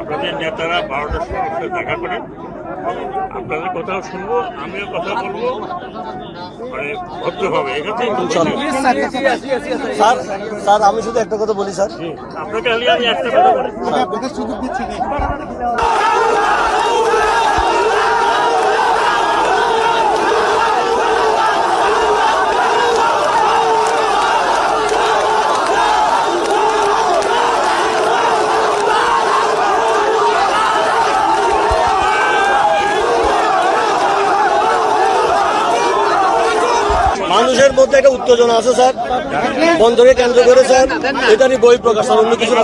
আপনাদের নেতারা বারোটার সময় দেখা করেন। আপনাদের কথাও শুনব আমিও কথা বলব। মানে ভদ্রভাবে এখান থেকে স্যার স্যার আমি শুধু একটা কথা বলি স্যার। আপনাকে আমি একটা কথা বলি। মানুষের মধ্যে একটা উত্তেজনা আছে, স্যার। বন্দরে কেন্দ্র করে, স্যার। এটারই বই প্রকাশ অন্য কিছু না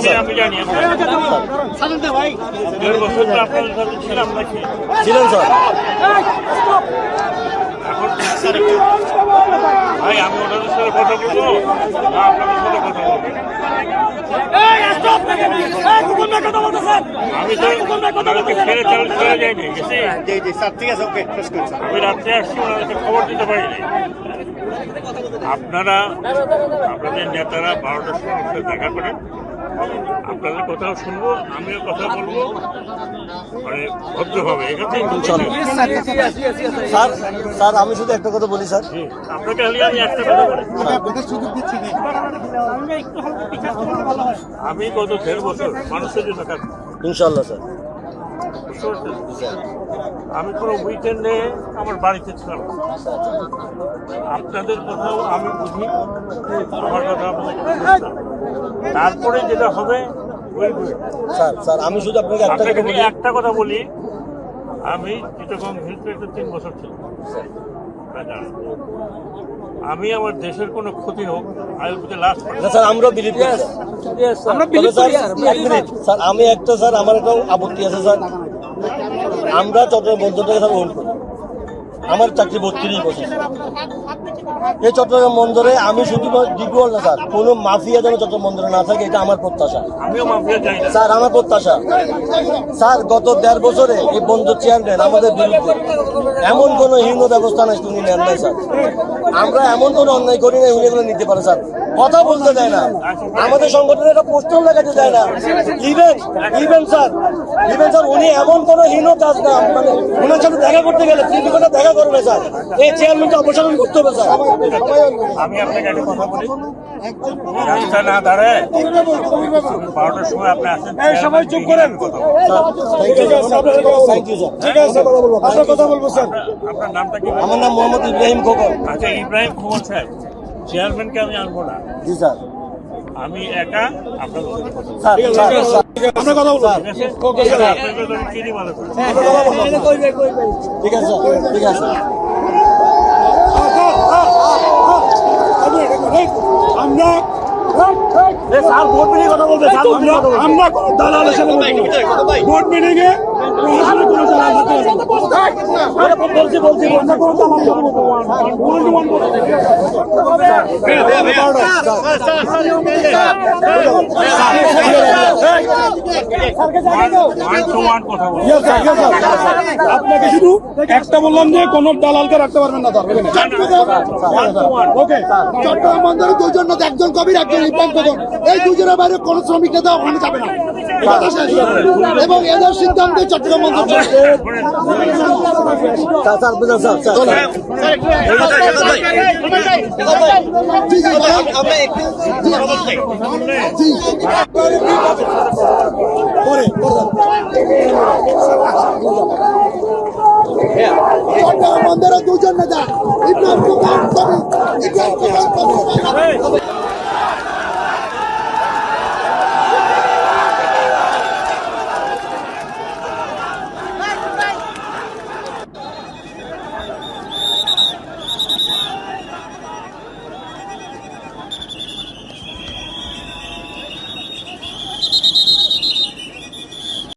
ছিলেন, স্যার। ভাই আমি ওনাদের সাথে কথা বলব আপনাদের সাথে কথা বলব আমি তো চলে যাইনি জি জি স্যার ঠিক আছে ওকে শেষ করছি। আমি রাত্রে আসছি ওনাদেরকে খবর দিতে পারিনি আপনারা আপনাদের নেতারা বারোটার সময় দেখা করেন। আপনাদের কথাও শুনব আমিও কথা বলব। মানে এখান থেকে স্যার স্যার আমি শুধু একটা কথা বলি স্যার। আপনাকে আমি একটা কথা বলি। আমি গত দেড় বছর মানুষের জন্য কাজ ইনশাল্লাহ স্যার। আমি কোনো উইকেন্ডে আমার বাড়িতে ছিলাম। আপনাদের কথাও আমি বুঝি আমার কথা। তারপরে যেটা হবে। স্যার স্যার আমি শুধু আপনাকে একটা কথা বলি। আমি চিটগং হিলসে তিন বছর ছিলাম। আপনারা জানেন। আমি আমার দেশের কোনো ক্ষতি হোক আই উইল লাস্ট স্যার আমরাও বিলিভ করি স্যার। তবে স্যার স্যার আমি একটা স্যার আমার একটা আপত্তি আছে স্যার। আমরা চট্টগ্রাম বন্দরটাকে স্যার ওন করি। আমার চাকরি বত্রিশ বছর এই চট্টগ্রাম বন্দরে আমি শুধু ডিগুয়াল না স্যার কোনো মাফিয়া যেন চট্টগ্রাম বন্দরে না থাকে এটা আমার প্রত্যাশা। আমিও মাফিয়া চাই স্যার আমার প্রত্যাশা। স্যার গত দেড় বছরে এই বন্দর চেয়ারম্যান আমাদের বিরুদ্ধে এমন কোনো ব্যবস্থা নাই উনি নেন নাই, স্যার। আমরা এমন কোনো অন্যায় করি না উনি এগুলো নিতে পারে, স্যার। কথা বলতে দেয় না। আমাদের সংগঠনের একটা পোস্টার লাগাতে দেয় না। Even even sir even sir উনি এমন কোনো হীন কাজ না মানে ওনার সাথে দেখা করতে গেলে তিন ঘণ্টা দেখা করবে স্যার এই চেয়ারম্যানকে অপসারণ করতে হবে স্যার আমি আপনাকে একটা কথা বলি। না দাঁড়ায় বারোটার সময় আপনি আসেন সবাই চুপ করেন। কথা বলব। থ্যাংক ইউ স্যার ঠিক আছে আপনার কথা বলব স্যার আপনার নামটা কি? আমার নাম মোহাম্মদ ইব্রাহিম খোকন। আচ্ছা ইব্রাহিম খোকন সাহেব। চেয়ারম্যানকে আমি আনব না। জি স্যার। আমি একা আপনার ঠিক আছে ঠিক আছে ঠিক আছে আমরা স্যার ভোট মিটিং কথা বলবে স্যার ভোট মিটিং কথা বলবে আমরা দালাল হিসেবে ভোট মিটিং এ। বলছি বলছি. আপনাকে শুধু একটা বললাম যে কোন দালালকে রাখতে পারবেন না স্যার ওকে চট্টগ্রাম বন্দরে দুজন একজন কবির একজন ইব্রাহিম এই দুজনের বাইরে কোন শ্রমিক নেতা ওখানে যাবে না। এবং এদের সিদ্ধান্তে চট্টগ্রাম বন্দর চলছে। Sir sir